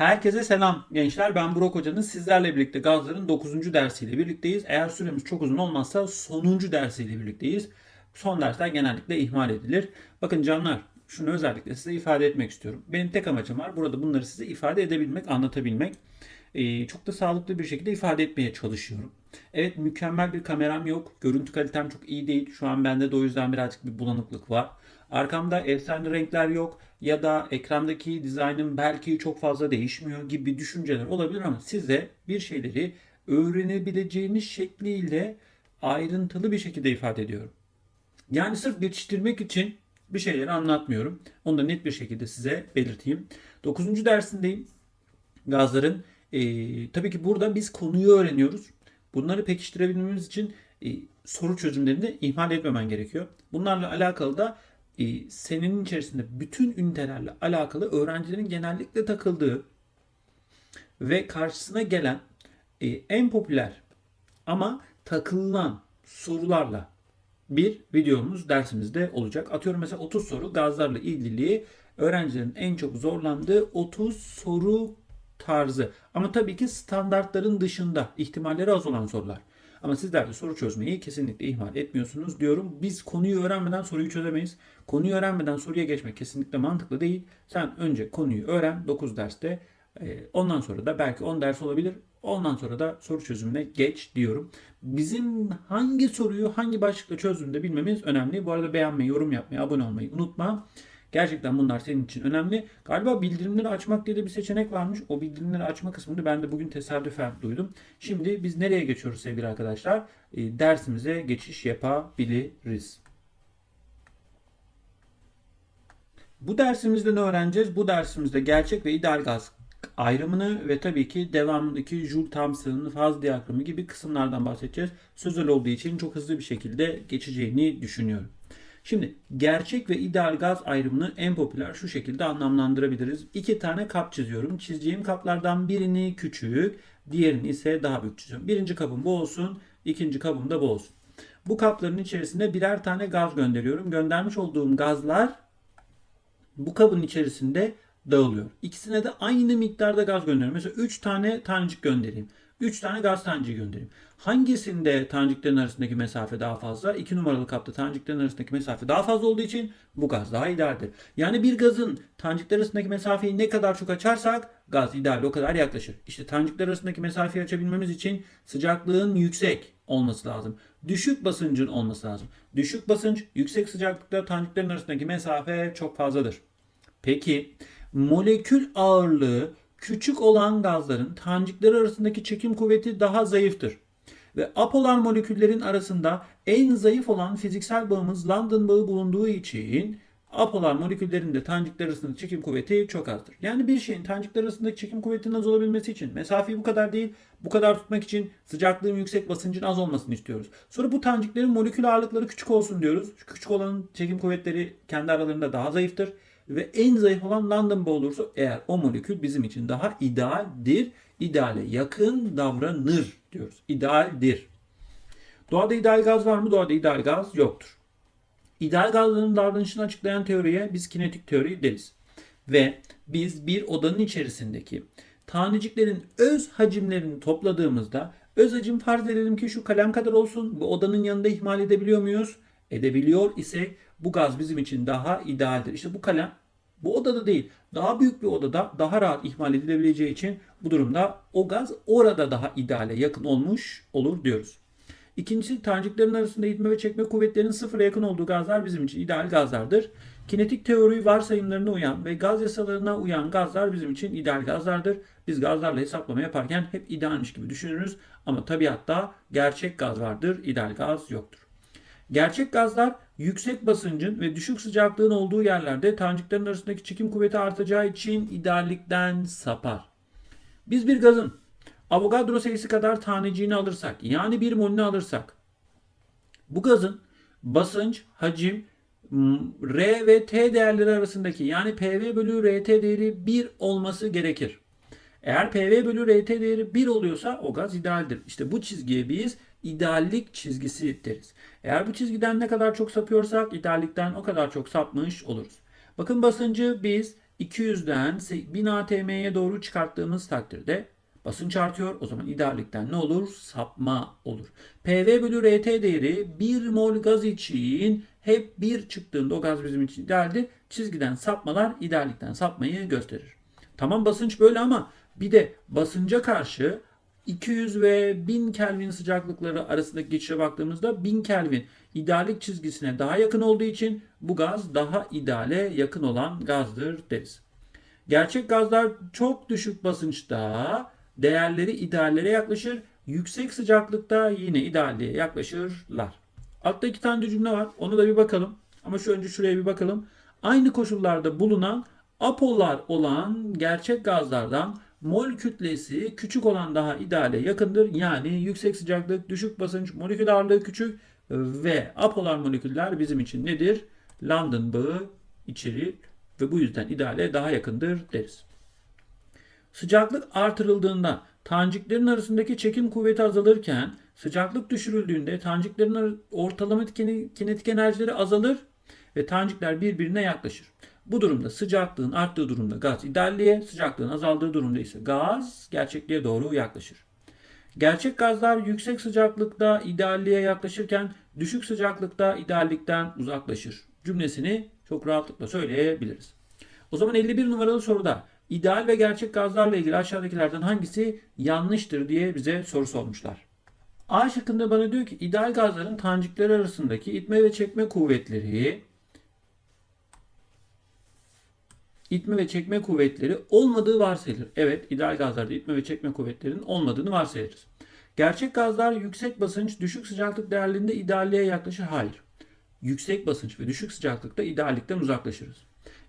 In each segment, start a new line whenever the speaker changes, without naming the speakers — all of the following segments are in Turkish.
Herkese selam gençler. Ben Burak Hoca'nın sizlerle birlikte gazların 9. dersiyle birlikteyiz. Eğer süremiz çok uzun olmazsa sonuncu dersiyle birlikteyiz. Son dersler genellikle ihmal edilir. Bakın canlar şunu özellikle size ifade etmek istiyorum. Benim tek amacım var. Burada bunları size ifade edebilmek, anlatabilmek. Ee, çok da sağlıklı bir şekilde ifade etmeye çalışıyorum. Evet mükemmel bir kameram yok. Görüntü kalitem çok iyi değil. Şu an bende de o yüzden birazcık bir bulanıklık var. Arkamda efsane renkler yok ya da ekrandaki dizaynım belki çok fazla değişmiyor gibi düşünceler olabilir ama size bir şeyleri öğrenebileceğiniz şekliyle ayrıntılı bir şekilde ifade ediyorum. Yani sırf geçiştirmek için bir şeyleri anlatmıyorum. Onu da net bir şekilde size belirteyim. 9. dersindeyim. Gazların. Ee, tabii ki burada biz konuyu öğreniyoruz. Bunları pekiştirebilmemiz için e, soru çözümlerini ihmal etmemen gerekiyor. Bunlarla alakalı da e, senenin içerisinde bütün ünitelerle alakalı öğrencilerin genellikle takıldığı ve karşısına gelen e, en popüler ama takılan sorularla bir videomuz dersimizde olacak. Atıyorum mesela 30 soru gazlarla ilgili öğrencilerin en çok zorlandığı 30 soru tarzı. Ama tabii ki standartların dışında ihtimalleri az olan sorular. Ama sizler de soru çözmeyi kesinlikle ihmal etmiyorsunuz diyorum. Biz konuyu öğrenmeden soruyu çözemeyiz. Konuyu öğrenmeden soruya geçmek kesinlikle mantıklı değil. Sen önce konuyu öğren 9 derste. Ee, Ondan sonra da belki 10 ders olabilir. Ondan sonra da soru çözümüne geç diyorum. Bizim hangi soruyu hangi başlıkla çözdüğünü de bilmemiz önemli. Bu arada beğenmeyi, yorum yapmayı, abone olmayı unutma. Gerçekten bunlar senin için önemli. Galiba bildirimleri açmak diye de bir seçenek varmış. O bildirimleri açma kısmını ben de bugün tesadüfen duydum. Şimdi biz nereye geçiyoruz sevgili arkadaşlar? E, dersimize geçiş yapabiliriz. Bu dersimizde ne öğreneceğiz? Bu dersimizde gerçek ve ideal gaz ayrımını ve tabii ki devamındaki Joule Thomson'ın faz diyagramı gibi kısımlardan bahsedeceğiz. Sözel olduğu için çok hızlı bir şekilde geçeceğini düşünüyorum. Şimdi gerçek ve ideal gaz ayrımını en popüler şu şekilde anlamlandırabiliriz. İki tane kap çiziyorum. Çizeceğim kaplardan birini küçük, diğerini ise daha büyük çiziyorum. Birinci kabım bu olsun, ikinci kabım da bu olsun. Bu kapların içerisine birer tane gaz gönderiyorum. Göndermiş olduğum gazlar bu kabın içerisinde dağılıyor. İkisine de aynı miktarda gaz gönderiyorum. Mesela 3 tane tanecik göndereyim. 3 tane gaz taneciği göndereyim. Hangisinde taneciklerin arasındaki mesafe daha fazla? 2 numaralı kapta taneciklerin arasındaki mesafe daha fazla olduğu için bu gaz daha idealdir. Yani bir gazın tanecikler arasındaki mesafeyi ne kadar çok açarsak gaz ideal o kadar yaklaşır. İşte tanecikler arasındaki mesafeyi açabilmemiz için sıcaklığın yüksek olması lazım. Düşük basıncın olması lazım. Düşük basınç, yüksek sıcaklıkta taneciklerin arasındaki mesafe çok fazladır. Peki molekül ağırlığı küçük olan gazların tanecikleri arasındaki çekim kuvveti daha zayıftır. Ve apolar moleküllerin arasında en zayıf olan fiziksel bağımız London bağı bulunduğu için apolar moleküllerin de tanecikler arasındaki çekim kuvveti çok azdır. Yani bir şeyin tanecikler arasındaki çekim kuvvetinin az olabilmesi için mesafeyi bu kadar değil, bu kadar tutmak için sıcaklığın yüksek, basıncın az olmasını istiyoruz. Sonra bu taneciklerin molekül ağırlıkları küçük olsun diyoruz. Küçük olanın çekim kuvvetleri kendi aralarında daha zayıftır ve en zayıf olan London bağı olursa eğer o molekül bizim için daha idealdir, ideale yakın davranır diyoruz. İdealdir. Doğada ideal gaz var mı? Doğada ideal gaz yoktur. İdeal gazların davranışını açıklayan teoriye biz kinetik teori deriz. Ve biz bir odanın içerisindeki taneciklerin öz hacimlerini topladığımızda öz hacim farz edelim ki şu kalem kadar olsun. Bu odanın yanında ihmal edebiliyor muyuz? Edebiliyor ise bu gaz bizim için daha idealdir. İşte bu kalem bu odada değil, daha büyük bir odada daha rahat ihmal edilebileceği için bu durumda o gaz orada daha ideale yakın olmuş olur diyoruz. İkincisi taneciklerin arasında itme ve çekme kuvvetlerinin sıfıra yakın olduğu gazlar bizim için ideal gazlardır. Kinetik teori varsayımlarına uyan ve gaz yasalarına uyan gazlar bizim için ideal gazlardır. Biz gazlarla hesaplama yaparken hep idealmiş gibi düşünürüz ama tabiatta gerçek gaz vardır, ideal gaz yoktur. Gerçek gazlar yüksek basıncın ve düşük sıcaklığın olduğu yerlerde taneciklerin arasındaki çekim kuvveti artacağı için ideallikten sapar. Biz bir gazın Avogadro sayısı kadar taneciğini alırsak yani bir molünü alırsak bu gazın basınç, hacim, R ve T değerleri arasındaki yani PV bölü RT değeri 1 olması gerekir. Eğer PV bölü RT değeri 1 oluyorsa o gaz idealdir. İşte bu çizgiye biz ideallik çizgisi deriz. Eğer bu çizgiden ne kadar çok sapıyorsak ideallikten o kadar çok sapmış oluruz. Bakın basıncı biz 200'den 1000 atm'ye doğru çıkarttığımız takdirde basınç artıyor. O zaman ideallikten ne olur? Sapma olur. PV bölü RT değeri 1 mol gaz için hep 1 çıktığında o gaz bizim için idealdir. Çizgiden sapmalar ideallikten sapmayı gösterir. Tamam basınç böyle ama bir de basınca karşı 200 ve 1000 Kelvin sıcaklıkları arasındaki geçişe baktığımızda 1000 Kelvin ideallik çizgisine daha yakın olduğu için bu gaz daha ideale yakın olan gazdır deriz. Gerçek gazlar çok düşük basınçta değerleri ideallere yaklaşır. Yüksek sıcaklıkta yine idealliğe yaklaşırlar. Altta iki tane cümle var. Ona da bir bakalım. Ama şu önce şuraya bir bakalım. Aynı koşullarda bulunan apolar olan gerçek gazlardan mol kütlesi küçük olan daha ideale yakındır. Yani yüksek sıcaklık, düşük basınç, molekül ağırlığı küçük ve apolar moleküller bizim için nedir? London bağı içerir ve bu yüzden ideale daha yakındır deriz. Sıcaklık artırıldığında taneciklerin arasındaki çekim kuvveti azalırken sıcaklık düşürüldüğünde taneciklerin ortalama kinetik enerjileri azalır ve tanecikler birbirine yaklaşır. Bu durumda sıcaklığın arttığı durumda gaz idealliğe, sıcaklığın azaldığı durumda ise gaz gerçekliğe doğru yaklaşır. Gerçek gazlar yüksek sıcaklıkta idealliğe yaklaşırken düşük sıcaklıkta ideallikten uzaklaşır. Cümlesini çok rahatlıkla söyleyebiliriz. O zaman 51 numaralı soruda ideal ve gerçek gazlarla ilgili aşağıdakilerden hangisi yanlıştır diye bize soru sormuşlar. A şıkkında bana diyor ki ideal gazların tanecikleri arasındaki itme ve çekme kuvvetleri itme ve çekme kuvvetleri olmadığı varsayılır. Evet, ideal gazlarda itme ve çekme kuvvetlerinin olmadığını varsayarız. Gerçek gazlar yüksek basınç, düşük sıcaklık değerlerinde idealliğe yaklaşır. Hayır. Yüksek basınç ve düşük sıcaklıkta ideallikten uzaklaşırız.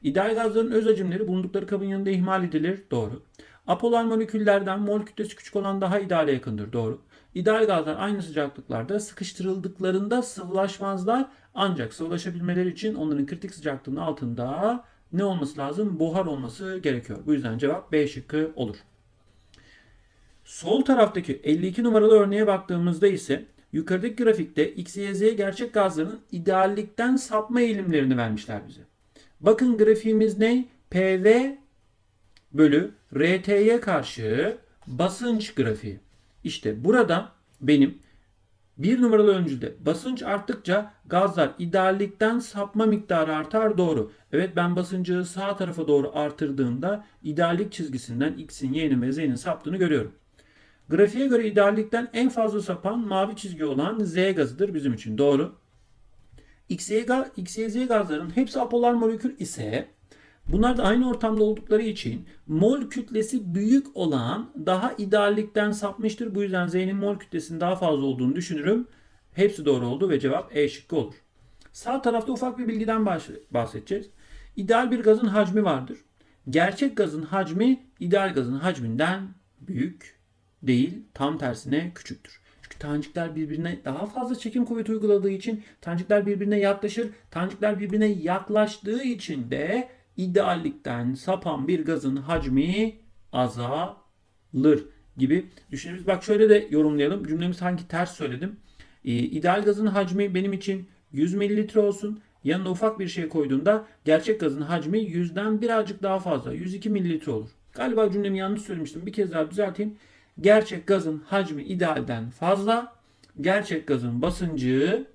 İdeal gazların öz hacimleri bulundukları kabın yanında ihmal edilir. Doğru. Apolar moleküllerden mol kütlesi küçük olan daha ideale yakındır. Doğru. İdeal gazlar aynı sıcaklıklarda sıkıştırıldıklarında sıvılaşmazlar. Ancak sıvılaşabilmeleri için onların kritik sıcaklığının altında ne olması lazım? Buhar olması gerekiyor. Bu yüzden cevap B şıkkı olur. Sol taraftaki 52 numaralı örneğe baktığımızda ise yukarıdaki grafikte X, Y, Z gerçek gazların ideallikten sapma eğilimlerini vermişler bize. Bakın grafiğimiz ne? PV bölü RT'ye karşı basınç grafiği. İşte burada benim bir numaralı öncülde basınç arttıkça gazlar ideallikten sapma miktarı artar doğru. Evet ben basıncı sağ tarafa doğru artırdığımda ideallik çizgisinden X'in, Y'nin ve Z'nin saptığını görüyorum. Grafiğe göre ideallikten en fazla sapan mavi çizgi olan Z gazıdır bizim için doğru. X, Y, X, Y, Z gazların hepsi apolar molekül ise Bunlar da aynı ortamda oldukları için mol kütlesi büyük olan daha ideallikten sapmıştır. Bu yüzden Z'nin mol kütlesinin daha fazla olduğunu düşünürüm. Hepsi doğru oldu ve cevap E şıkkı olur. Sağ tarafta ufak bir bilgiden bahsedeceğiz. İdeal bir gazın hacmi vardır. Gerçek gazın hacmi ideal gazın hacminden büyük değil, tam tersine küçüktür. Çünkü tanecikler birbirine daha fazla çekim kuvveti uyguladığı için tanecikler birbirine yaklaşır. Tanecikler birbirine yaklaştığı için de ideallikten sapan bir gazın hacmi azalır gibi düşünürüz. Bak şöyle de yorumlayalım. Cümlemi sanki ters söyledim. Ee, ideal gazın hacmi benim için 100 mililitre olsun. Yanına ufak bir şey koyduğunda gerçek gazın hacmi 100'den birazcık daha fazla. 102 mililitre olur. Galiba cümlemi yanlış söylemiştim. Bir kez daha düzelteyim. Gerçek gazın hacmi idealden fazla. Gerçek gazın basıncı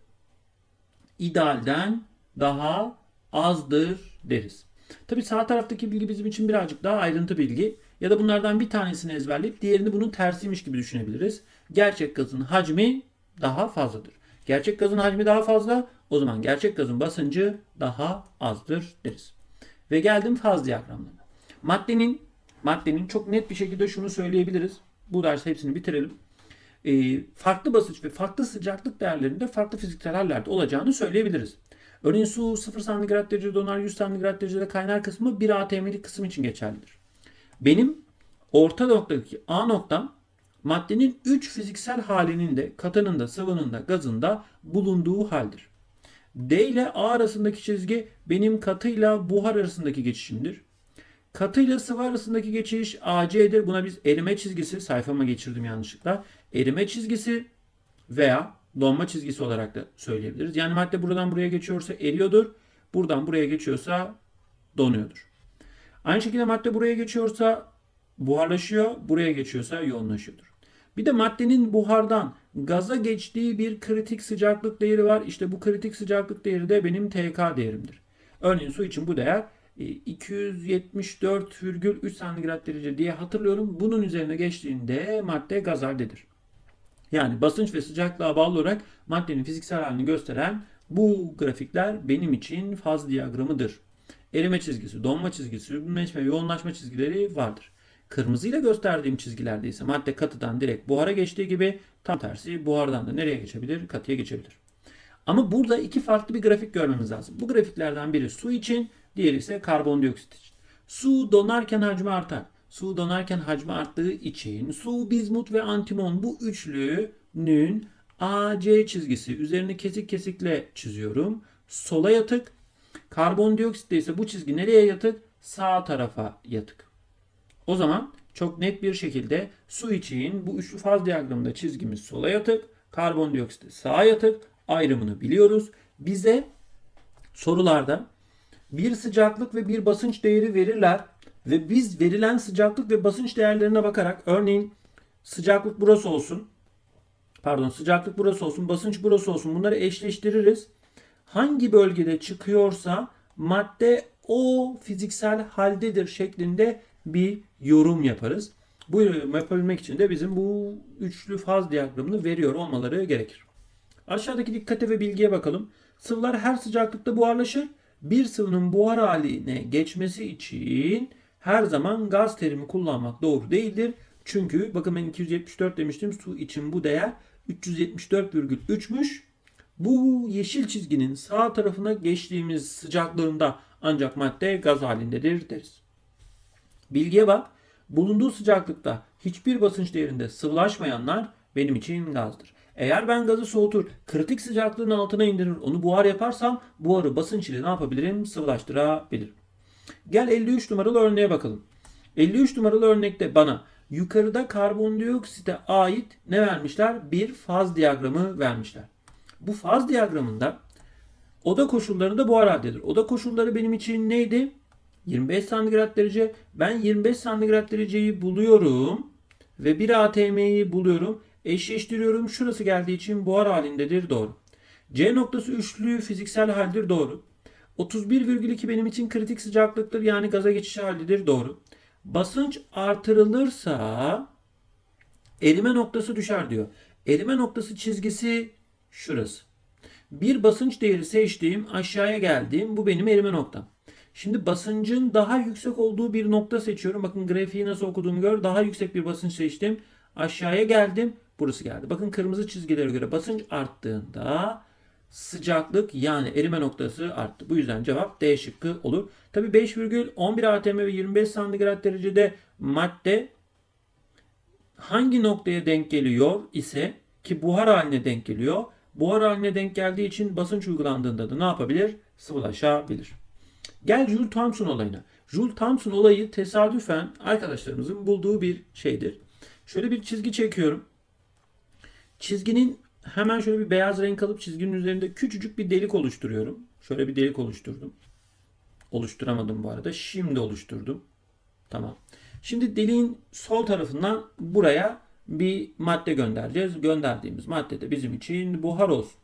idealden daha azdır deriz. Tabi sağ taraftaki bilgi bizim için birazcık daha ayrıntı bilgi. Ya da bunlardan bir tanesini ezberleyip diğerini bunun tersiymiş gibi düşünebiliriz. Gerçek gazın hacmi daha fazladır. Gerçek gazın hacmi daha fazla o zaman gerçek gazın basıncı daha azdır deriz. Ve geldim faz diyagramlarına. Maddenin maddenin çok net bir şekilde şunu söyleyebiliriz. Bu ders hepsini bitirelim. E, farklı basınç ve farklı sıcaklık değerlerinde farklı fiziksel hallerde olacağını söyleyebiliriz. Örneğin su 0 santigrat derecede donar 100 santigrat derecede kaynar kısmı 1 atm'lik kısım için geçerlidir. Benim orta noktadaki A noktam maddenin 3 fiziksel halinin de katının da sıvının da gazın da bulunduğu haldir. D ile A arasındaki çizgi benim katıyla buhar arasındaki geçişimdir. Katıyla sıvı arasındaki geçiş AC'dir. Buna biz erime çizgisi sayfama geçirdim yanlışlıkla. Erime çizgisi veya donma çizgisi olarak da söyleyebiliriz. Yani madde buradan buraya geçiyorsa eriyordur. Buradan buraya geçiyorsa donuyordur. Aynı şekilde madde buraya geçiyorsa buharlaşıyor, buraya geçiyorsa yoğunlaşıyordur. Bir de maddenin buhardan gaza geçtiği bir kritik sıcaklık değeri var. İşte bu kritik sıcaklık değeri de benim TK değerimdir. Örneğin su için bu değer e, 274,3 santigrat derece diye hatırlıyorum. Bunun üzerine geçtiğinde madde gaz haldedir. Yani basınç ve sıcaklığa bağlı olarak maddenin fiziksel halini gösteren bu grafikler benim için faz diyagramıdır. Erime çizgisi, donma çizgisi, sürgünleşme ve yoğunlaşma çizgileri vardır. Kırmızıyla gösterdiğim çizgilerde ise madde katıdan direkt buhara geçtiği gibi tam tersi buhardan da nereye geçebilir? Katıya geçebilir. Ama burada iki farklı bir grafik görmemiz lazım. Bu grafiklerden biri su için, diğeri ise karbondioksit için. Su donarken hacmi artar. Su donarken hacmi arttığı için su, bizmut ve antimon bu üçlünün AC çizgisi üzerini kesik kesikle çiziyorum. Sola yatık. Karbondioksitte ise bu çizgi nereye yatık? Sağ tarafa yatık. O zaman çok net bir şekilde su için bu üçlü faz diyagramında çizgimiz sola yatık, karbondioksit sağa yatık ayrımını biliyoruz. Bize sorularda bir sıcaklık ve bir basınç değeri verirler ve biz verilen sıcaklık ve basınç değerlerine bakarak örneğin sıcaklık burası olsun. Pardon sıcaklık burası olsun, basınç burası olsun. Bunları eşleştiririz. Hangi bölgede çıkıyorsa madde o fiziksel haldedir şeklinde bir yorum yaparız. Bu yapabilmek için de bizim bu üçlü faz diyagramını veriyor olmaları gerekir. Aşağıdaki dikkate ve bilgiye bakalım. Sıvılar her sıcaklıkta buharlaşır. Bir sıvının buhar haline geçmesi için her zaman gaz terimi kullanmak doğru değildir. Çünkü bakın ben 274 demiştim. Su için bu değer 374,3'müş. Bu yeşil çizginin sağ tarafına geçtiğimiz sıcaklığında ancak madde gaz halindedir deriz. Bilgiye bak. Bulunduğu sıcaklıkta hiçbir basınç değerinde sıvılaşmayanlar benim için gazdır. Eğer ben gazı soğutur, kritik sıcaklığın altına indirir, onu buhar yaparsam buharı basınç ile ne yapabilirim? Sıvılaştırabilirim. Gel 53 numaralı örneğe bakalım. 53 numaralı örnekte bana yukarıda karbondioksite ait ne vermişler? Bir faz diyagramı vermişler. Bu faz diyagramında oda koşullarında buhar haldedir. Oda koşulları benim için neydi? 25 santigrat derece. Ben 25 santigrat dereceyi buluyorum ve 1 atm'yi buluyorum. Eşleştiriyorum. Şurası geldiği için buhar halindedir. Doğru. C noktası üçlü fiziksel haldir. Doğru. 31,2 benim için kritik sıcaklıktır. Yani gaza geçiş halidir. Doğru. Basınç artırılırsa erime noktası düşer diyor. Erime noktası çizgisi şurası. Bir basınç değeri seçtiğim aşağıya geldiğim bu benim erime noktam. Şimdi basıncın daha yüksek olduğu bir nokta seçiyorum. Bakın grafiği nasıl okuduğumu gör. Daha yüksek bir basınç seçtim. Aşağıya geldim. Burası geldi. Bakın kırmızı çizgilere göre basınç arttığında sıcaklık yani erime noktası arttı. Bu yüzden cevap D şıkkı olur. Tabi 5,11 atm ve 25 santigrat derecede madde hangi noktaya denk geliyor ise ki buhar haline denk geliyor. Buhar haline denk geldiği için basınç uygulandığında da ne yapabilir? Sıvılaşabilir. Gel Joule Thomson olayına. Joule Thomson olayı tesadüfen arkadaşlarımızın bulduğu bir şeydir. Şöyle bir çizgi çekiyorum. Çizginin hemen şöyle bir beyaz renk alıp çizginin üzerinde küçücük bir delik oluşturuyorum. Şöyle bir delik oluşturdum. Oluşturamadım bu arada. Şimdi oluşturdum. Tamam. Şimdi deliğin sol tarafından buraya bir madde göndereceğiz. Gönderdiğimiz madde de bizim için buhar olsun.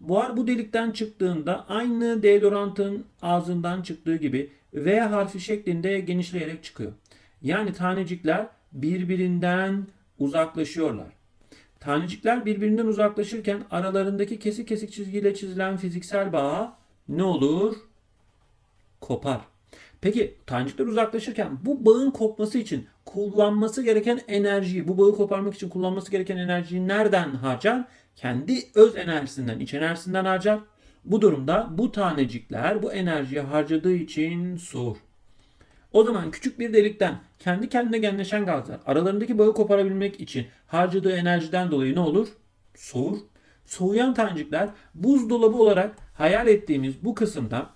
Buhar bu delikten çıktığında aynı deodorantın ağzından çıktığı gibi V harfi şeklinde genişleyerek çıkıyor. Yani tanecikler birbirinden uzaklaşıyorlar. Tanecikler birbirinden uzaklaşırken aralarındaki kesik kesik çizgiyle çizilen fiziksel bağ ne olur? Kopar. Peki tanecikler uzaklaşırken bu bağın kopması için kullanması gereken enerjiyi, bu bağı koparmak için kullanması gereken enerjiyi nereden harcar? Kendi öz enerjisinden, iç enerjisinden harcar. Bu durumda bu tanecikler bu enerjiyi harcadığı için soğur. O zaman küçük bir delikten kendi kendine genleşen gazlar aralarındaki bağı koparabilmek için harcadığı enerjiden dolayı ne olur? Soğur. Soğuyan tanecikler buzdolabı olarak hayal ettiğimiz bu kısımda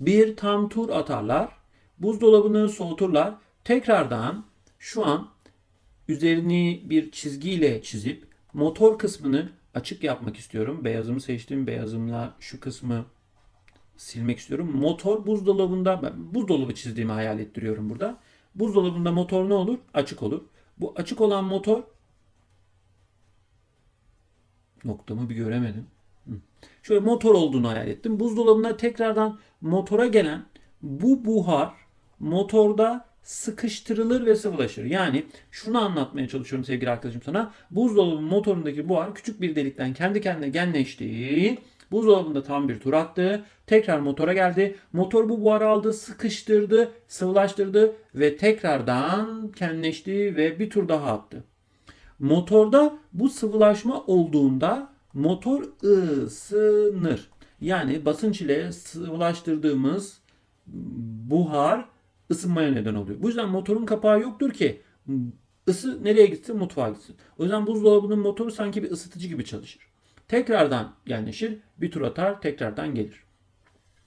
bir tam tur atarlar. Buzdolabını soğuturlar. Tekrardan şu an üzerini bir çizgiyle çizip motor kısmını açık yapmak istiyorum. Beyazımı seçtim. Beyazımla şu kısmı silmek istiyorum. Motor buzdolabında ben buzdolabı çizdiğimi hayal ettiriyorum burada. Buzdolabında motor ne olur? Açık olur. Bu açık olan motor noktamı bir göremedim. Şöyle motor olduğunu hayal ettim. Buzdolabında tekrardan motora gelen bu buhar motorda sıkıştırılır ve sıvılaşır. Yani şunu anlatmaya çalışıyorum sevgili arkadaşım sana. Buzdolabı motorundaki buhar küçük bir delikten kendi kendine genleşti. Buzdolabında tam bir tur attı. Tekrar motora geldi. Motor bu buharı aldı, sıkıştırdı, sıvılaştırdı ve tekrardan kenleşti ve bir tur daha attı. Motorda bu sıvılaşma olduğunda motor ısınır. Yani basınç ile sıvılaştırdığımız buhar ısınmaya neden oluyor. Bu yüzden motorun kapağı yoktur ki ısı nereye gitsin? Mutfağa gitsin. O yüzden buzdolabının motoru sanki bir ısıtıcı gibi çalışır. Tekrardan genleşir, bir tur atar, tekrardan gelir.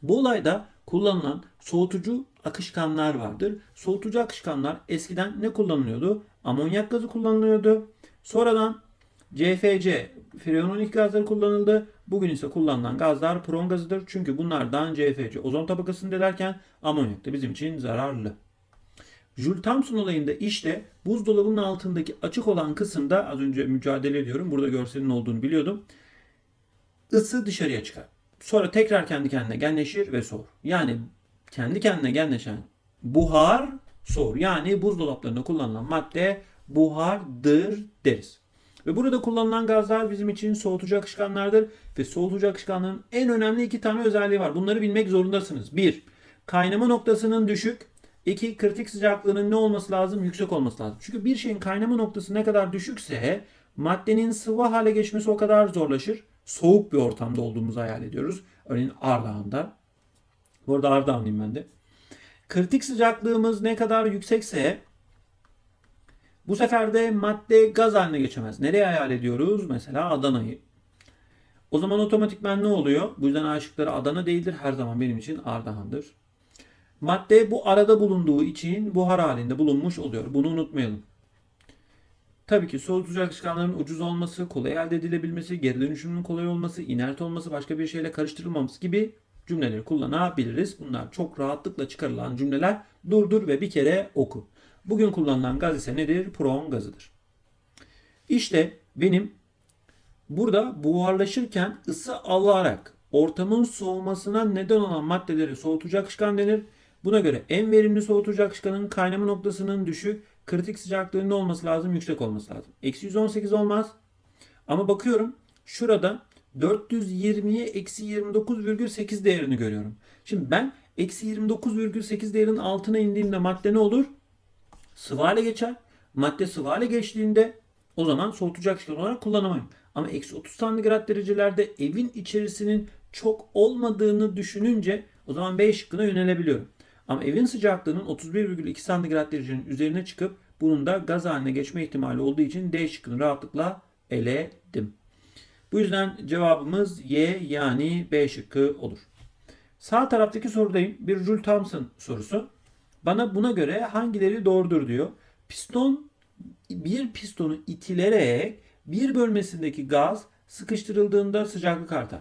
Bu olayda kullanılan soğutucu akışkanlar vardır. Soğutucu akışkanlar eskiden ne kullanılıyordu? Amonyak gazı kullanılıyordu. Sonradan CFC, freononik gazları kullanıldı. Bugün ise kullanılan gazlar proton gazıdır. Çünkü bunlardan CFC ozon tabakasını delerken amonyak da bizim için zararlı. Jules Thompson olayında işte buzdolabının altındaki açık olan kısımda az önce mücadele ediyorum. Burada görselin olduğunu biliyordum. Isı dışarıya çıkar. Sonra tekrar kendi kendine genleşir ve soğur. Yani kendi kendine genleşen buhar soğur. Yani buzdolaplarında kullanılan madde buhardır deriz. Ve burada kullanılan gazlar bizim için soğutucu akışkanlardır. Ve soğutucu akışkanların en önemli iki tane özelliği var. Bunları bilmek zorundasınız. Bir, kaynama noktasının düşük. İki, kritik sıcaklığının ne olması lazım? Yüksek olması lazım. Çünkü bir şeyin kaynama noktası ne kadar düşükse maddenin sıvı hale geçmesi o kadar zorlaşır. Soğuk bir ortamda olduğumuzu hayal ediyoruz. Örneğin Ardahan'da. Bu arada Ardahanlıyım ben de. Kritik sıcaklığımız ne kadar yüksekse bu sefer de madde gaz haline geçemez. Nereye hayal ediyoruz? Mesela Adana'yı. O zaman otomatikman ne oluyor? Bu yüzden aşıkları Adana değildir. Her zaman benim için Ardahan'dır. Madde bu arada bulunduğu için buhar halinde bulunmuş oluyor. Bunu unutmayalım. Tabii ki soğutucu akışkanların ucuz olması, kolay elde edilebilmesi, geri dönüşümünün kolay olması, inert olması, başka bir şeyle karıştırılmaması gibi cümleleri kullanabiliriz. Bunlar çok rahatlıkla çıkarılan cümleler. Durdur ve bir kere oku. Bugün kullanılan gaz ise nedir? Proton gazıdır. İşte benim burada buharlaşırken ısı alarak ortamın soğumasına neden olan maddeleri soğutucu akışkan denir. Buna göre en verimli soğutucu akışkanın kaynama noktasının düşük, kritik sıcaklığının ne olması lazım? Yüksek olması lazım. Eksi 118 olmaz. Ama bakıyorum şurada 420'ye eksi 29,8 değerini görüyorum. Şimdi ben eksi 29,8 değerinin altına indiğimde madde ne olur? Sıvı hale geçer. Madde sıvı hale geçtiğinde o zaman soğutucu akışkan olarak kullanamayım. Ama eksi 30 santigrat derecelerde evin içerisinin çok olmadığını düşününce o zaman B şıkkına yönelebiliyorum. Ama evin sıcaklığının 31,2 santigrat derecenin üzerine çıkıp bunun da gaz haline geçme ihtimali olduğu için D şıkkını rahatlıkla eledim. Bu yüzden cevabımız Y yani B şıkkı olur. Sağ taraftaki sorudayım. Bir Joule Thomson sorusu. Bana buna göre hangileri doğrudur diyor. Piston bir pistonu itilerek bir bölmesindeki gaz sıkıştırıldığında sıcaklık artar.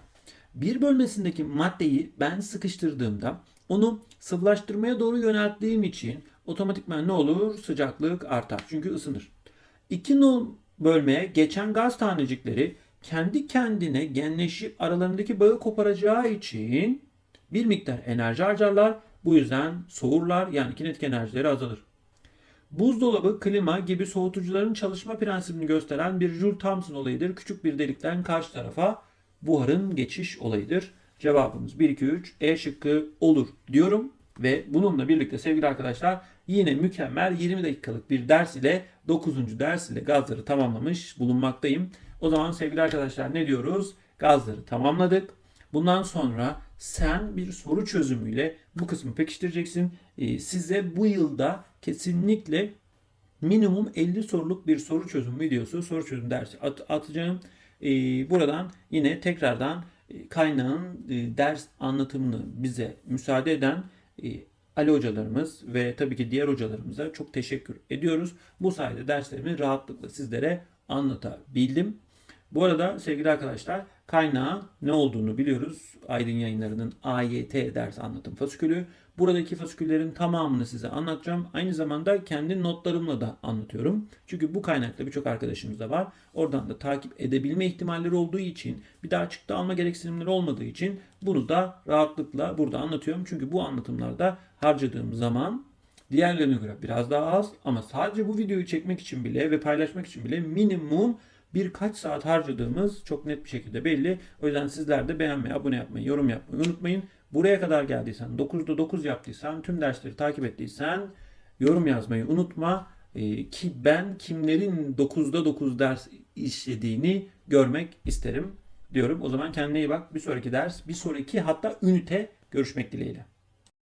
Bir bölmesindeki maddeyi ben sıkıştırdığımda onu sıvılaştırmaya doğru yönelttiğim için otomatikman ne olur? Sıcaklık artar. Çünkü ısınır. İki bölmeye geçen gaz tanecikleri kendi kendine genleşip aralarındaki bağı koparacağı için bir miktar enerji harcarlar. Bu yüzden soğurlar yani kinetik enerjileri azalır. Buzdolabı, klima gibi soğutucuların çalışma prensibini gösteren bir Joule Thomson olayıdır. Küçük bir delikten karşı tarafa buharın geçiş olayıdır. Cevabımız 1, 2, 3 E şıkkı olur diyorum. Ve bununla birlikte sevgili arkadaşlar yine mükemmel 20 dakikalık bir ders ile 9. ders ile gazları tamamlamış bulunmaktayım. O zaman sevgili arkadaşlar ne diyoruz? Gazları tamamladık. Bundan sonra sen bir soru çözümüyle bu kısmı pekiştireceksin. Ee, size bu yılda kesinlikle minimum 50 soruluk bir soru çözüm videosu, soru çözüm dersi at- atacağım. Ee, buradan yine tekrardan kaynağın e, ders anlatımını bize müsaade eden e, Ali hocalarımız ve tabii ki diğer hocalarımıza çok teşekkür ediyoruz. Bu sayede derslerimi rahatlıkla sizlere anlatabildim. Bu arada sevgili arkadaşlar kaynağı ne olduğunu biliyoruz. Aydın yayınlarının AYT ders anlatım fasikülü. Buradaki fasiküllerin tamamını size anlatacağım. Aynı zamanda kendi notlarımla da anlatıyorum. Çünkü bu kaynakta birçok arkadaşımız da var. Oradan da takip edebilme ihtimalleri olduğu için bir daha çıktı alma gereksinimleri olmadığı için bunu da rahatlıkla burada anlatıyorum. Çünkü bu anlatımlarda harcadığım zaman diğerlerine göre biraz daha az ama sadece bu videoyu çekmek için bile ve paylaşmak için bile minimum birkaç saat harcadığımız çok net bir şekilde belli. O yüzden sizler de beğenmeyi, abone yapmayı, yorum yapmayı unutmayın. Buraya kadar geldiysen, 9'da 9 yaptıysan, tüm dersleri takip ettiysen yorum yazmayı unutma. Ee, ki ben kimlerin 9'da 9 ders işlediğini görmek isterim diyorum. O zaman kendine iyi bak. Bir sonraki ders, bir sonraki hatta ünite görüşmek dileğiyle.